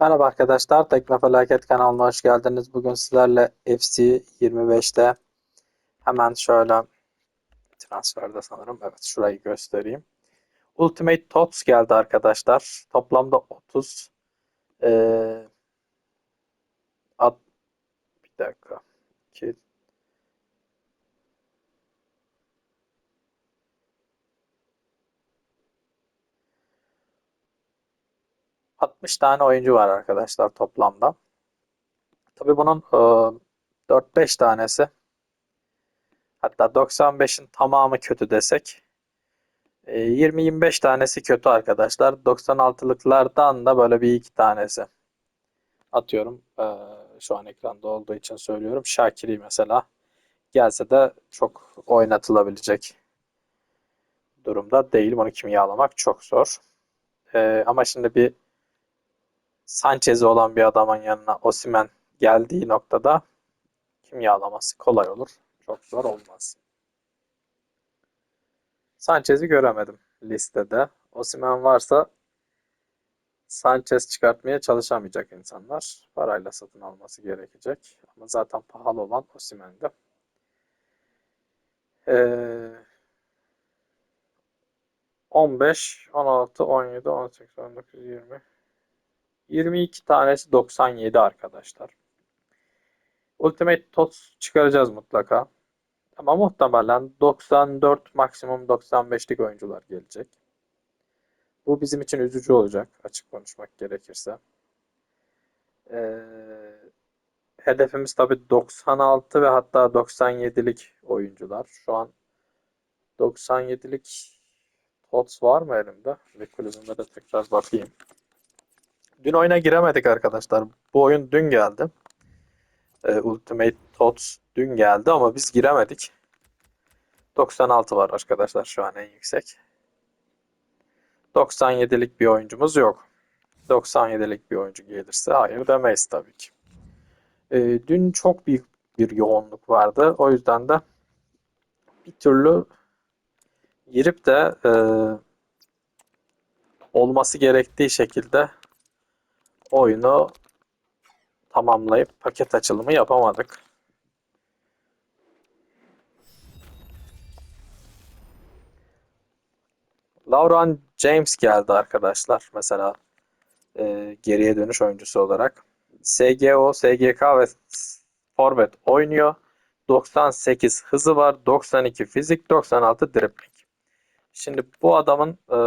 Merhaba arkadaşlar, Teknofelaket kanalına hoş geldiniz. Bugün sizlerle FC 25'te hemen şöyle transferde sanırım. Evet, şurayı göstereyim. Ultimate Tots geldi arkadaşlar. Toplamda 30 eee at, bir dakika. 2 60 tane oyuncu var arkadaşlar toplamda. Tabii bunun e, 4-5 tanesi hatta 95'in tamamı kötü desek e, 20-25 tanesi kötü arkadaşlar. 96'lıklardan da böyle bir iki tanesi. Atıyorum e, şu an ekranda olduğu için söylüyorum. Şakiri mesela gelse de çok oynatılabilecek durumda değil. Bunu kimyalamak çok zor. E, ama şimdi bir Sanchez'i olan bir adamın yanına Osimhen geldiği noktada kimyalaması kolay olur. Çok zor olmaz. Sanchez'i göremedim listede. Osimhen varsa Sanchez çıkartmaya çalışamayacak insanlar. Parayla satın alması gerekecek. Ama zaten pahalı olan Osimhen'di. Ee, 15, 16, 17, 18, 19, 20. 22 tanesi 97 arkadaşlar. Ultimate Tots çıkaracağız mutlaka. Ama muhtemelen 94 maksimum 95'lik oyuncular gelecek. Bu bizim için üzücü olacak açık konuşmak gerekirse. Ee, hedefimiz tabii 96 ve hatta 97'lik oyuncular. Şu an 97'lik Tots var mı elimde? Bir kulübüme de tekrar bakayım. Dün oyuna giremedik arkadaşlar. Bu oyun dün geldi. Ee, Ultimate Tots dün geldi ama biz giremedik. 96 var arkadaşlar şu an en yüksek. 97'lik bir oyuncumuz yok. 97'lik bir oyuncu gelirse hayır demeyiz tabii ki. Ee, dün çok büyük bir yoğunluk vardı. O yüzden de bir türlü girip de e, olması gerektiği şekilde oyunu tamamlayıp paket açılımı yapamadık. Lauren James geldi arkadaşlar. Mesela e, geriye dönüş oyuncusu olarak. SGO, SGK ve Forvet oynuyor. 98 hızı var. 92 fizik, 96 dribbling. Şimdi bu adamın e,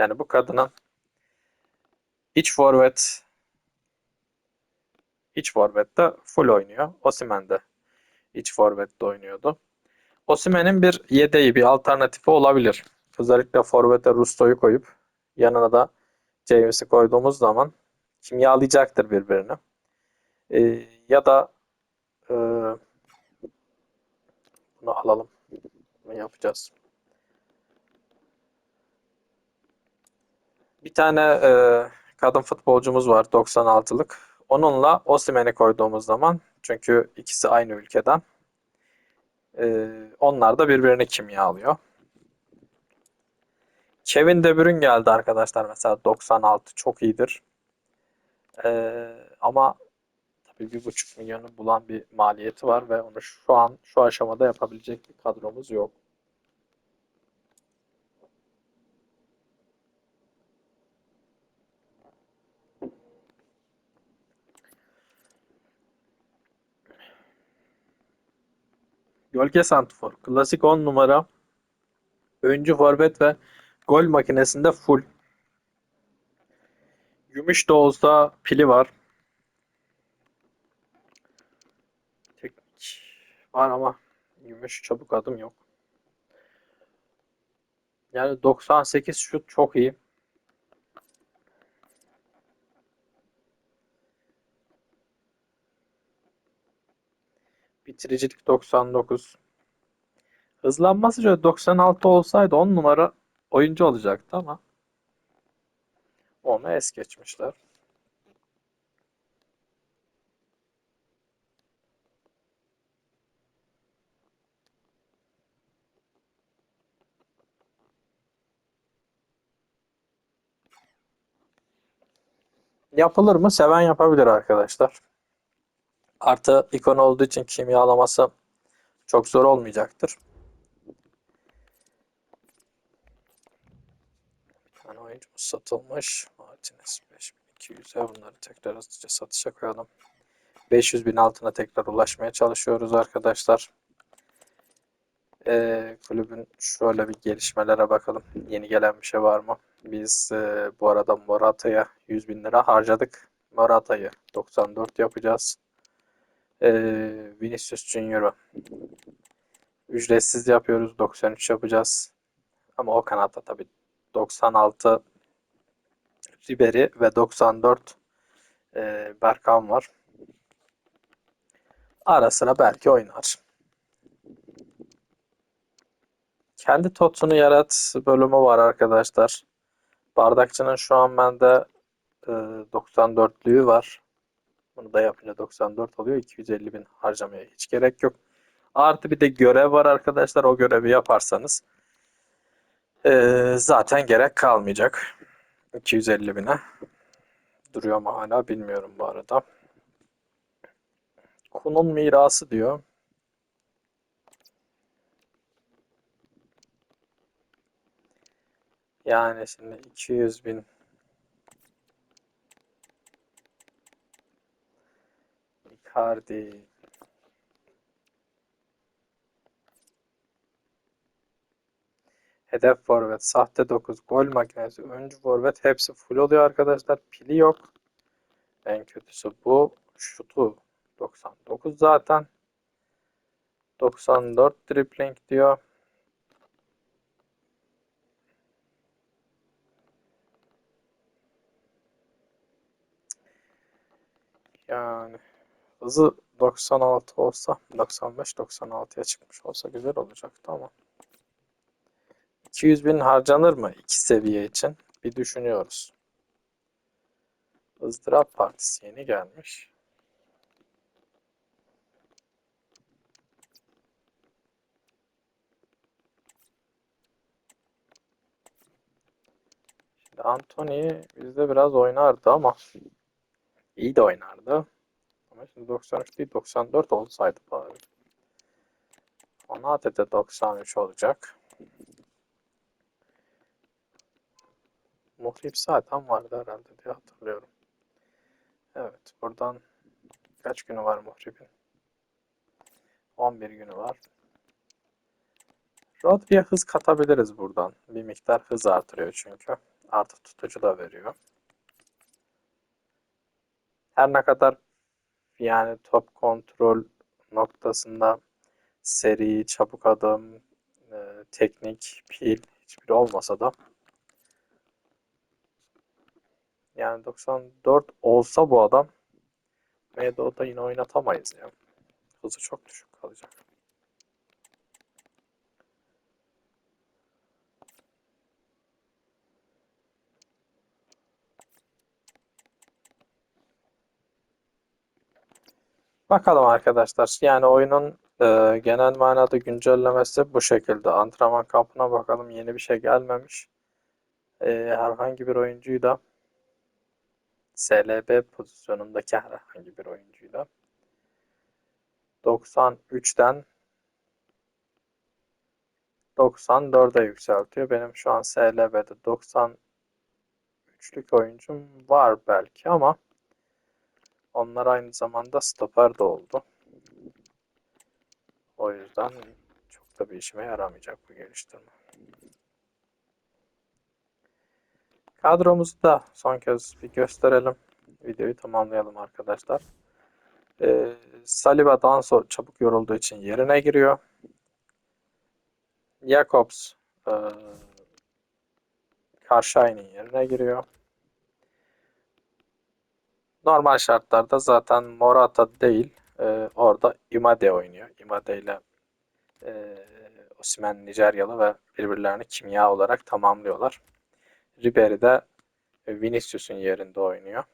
yani bu kadının iç forvet iç forvette full oynuyor. Osimhen de iç forvette oynuyordu. Osimhen'in bir yedeği, bir alternatifi olabilir. Özellikle forvete Rusto'yu koyup yanına da James'i koyduğumuz zaman kimyalayacaktır birbirini. Ee, ya da e, bunu alalım. Bunu yapacağız. Bir tane e, kadın futbolcumuz var 96'lık. Onunla Osimhen'i koyduğumuz zaman çünkü ikisi aynı ülkeden e, onlar da birbirini kimyalıyor. Kevin De Bruyne geldi arkadaşlar mesela 96 çok iyidir. E, ama tabii bir buçuk milyonu bulan bir maliyeti var ve onu şu an şu aşamada yapabilecek bir kadromuz yok. Gölge Santrfor. Klasik 10 numara. Öncü forvet ve gol makinesinde full. Gümüş de olsa pili var. Teknik var ama gümüş çabuk adım yok. Yani 98 şut çok iyi. Bitiricilik 99. Hızlanması şöyle 96 olsaydı 10 numara oyuncu olacaktı ama onu es geçmişler. Yapılır mı? Seven yapabilir arkadaşlar. Artı ikon olduğu için kimyalaması çok zor olmayacaktır. Bir tane oyuncumuz satılmış. Martinez 5200'e bunları tekrar hızlıca satışa koyalım. 500 bin altına tekrar ulaşmaya çalışıyoruz arkadaşlar. Ee, kulübün şöyle bir gelişmelere bakalım. Yeni gelen bir şey var mı? Biz e, bu arada Morata'ya 100 bin lira harcadık. Morata'yı 94 yapacağız. Ee, Vinicius Junior'u ücretsiz yapıyoruz. 93 yapacağız. Ama o kanatta tabii 96 Ribery ve 94 e, Berkan var. Ara sıra belki oynar. Kendi totunu yarat bölümü var arkadaşlar. Bardakçının şu an bende e, 94'lüğü var. Bunu da yapınca 94 oluyor. 250 bin harcamaya hiç gerek yok. Artı bir de görev var arkadaşlar. O görevi yaparsanız e, zaten gerek kalmayacak. 250 bine. Duruyor mu hala bilmiyorum bu arada. Kunun mirası diyor. Yani şimdi 200 bin Icardi Hedef forvet, sahte 9, gol makinesi, öncü forvet hepsi full oluyor arkadaşlar. Pili yok. En kötüsü bu. Şutu 99 zaten. 94 dribbling diyor. Yani hızı 96 olsa 95-96'ya çıkmış olsa güzel olacaktı ama 200 bin harcanır mı iki seviye için? Bir düşünüyoruz. ızdırap partisi yeni gelmiş. Şimdi Anthony bizde biraz oynardı ama iyi de oynardı. Ama şimdi 93 değil 94 olsaydı bari. Onate de 93 olacak. Muhrip zaten vardı herhalde diye hatırlıyorum. Evet buradan kaç günü var Muhrip'in? 11 günü var. Rodri'ye hız katabiliriz buradan. Bir miktar hız artırıyor çünkü. Artı tutucu da veriyor. Her ne kadar yani top kontrol noktasında seri, çabuk adım, e, teknik, pil hiçbiri olmasa da yani 94 olsa bu adam Medo'da yine oynatamayız ya. Hızı çok düşük kalacak. Bakalım arkadaşlar. Yani oyunun e, genel manada güncellemesi bu şekilde. Antrenman kampına bakalım yeni bir şey gelmemiş. E, herhangi bir oyuncuyu da SLB pozisyonundaki herhangi bir oyuncuyla 93'ten 94'e yükseltiyor. Benim şu an SLB'de 93'lük oyuncum var belki ama onlar aynı zamanda stoper de oldu. O yüzden çok da bir işime yaramayacak bu geliştirme. Kadromuzu da son kez bir gösterelim. Videoyu tamamlayalım arkadaşlar. Ee, Saliba Danso çabuk yorulduğu için yerine giriyor. Jakobs e, Karşay'ın yerine giriyor. Normal şartlarda zaten Morata değil e, orada Imade oynuyor. Imade ile e, Osimhen Nijeryalı ve birbirlerini kimya olarak tamamlıyorlar. Ribery de Vinicius'un yerinde oynuyor.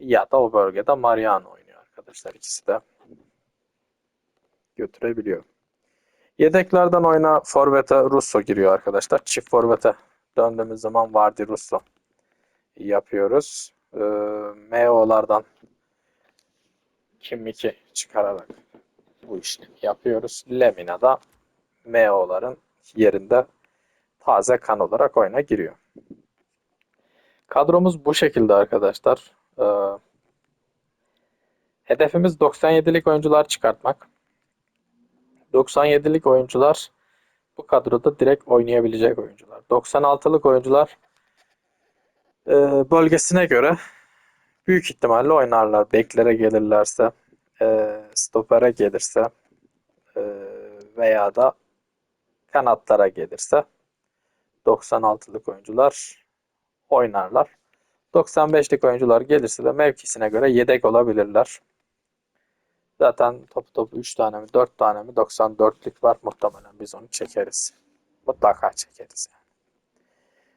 Ya da o bölgede Mariano oynuyor arkadaşlar. İkisi de götürebiliyor. Yedeklerden oyuna Forvet'e Russo giriyor arkadaşlar. Çift Forvet'e döndüğümüz zaman Vardy Russo yapıyoruz. Ee, MO'lardan kim 2 çıkararak bu işlemi yapıyoruz. Lemina da MO'ların yerinde taze kan olarak oyuna giriyor. Kadromuz bu şekilde arkadaşlar. Ee, hedefimiz 97'lik oyuncular çıkartmak. 97'lik oyuncular bu kadroda direkt oynayabilecek oyuncular. 96'lık oyuncular e, bölgesine göre büyük ihtimalle oynarlar. Beklere gelirlerse, e, stopere gelirse e, veya da kanatlara gelirse 96'lık oyuncular oynarlar. 95'lik oyuncular gelirse de mevkisine göre yedek olabilirler. Zaten topu topu 3 tane mi 4 tane mi 94'lük var. Muhtemelen biz onu çekeriz. Mutlaka çekeriz. Yani.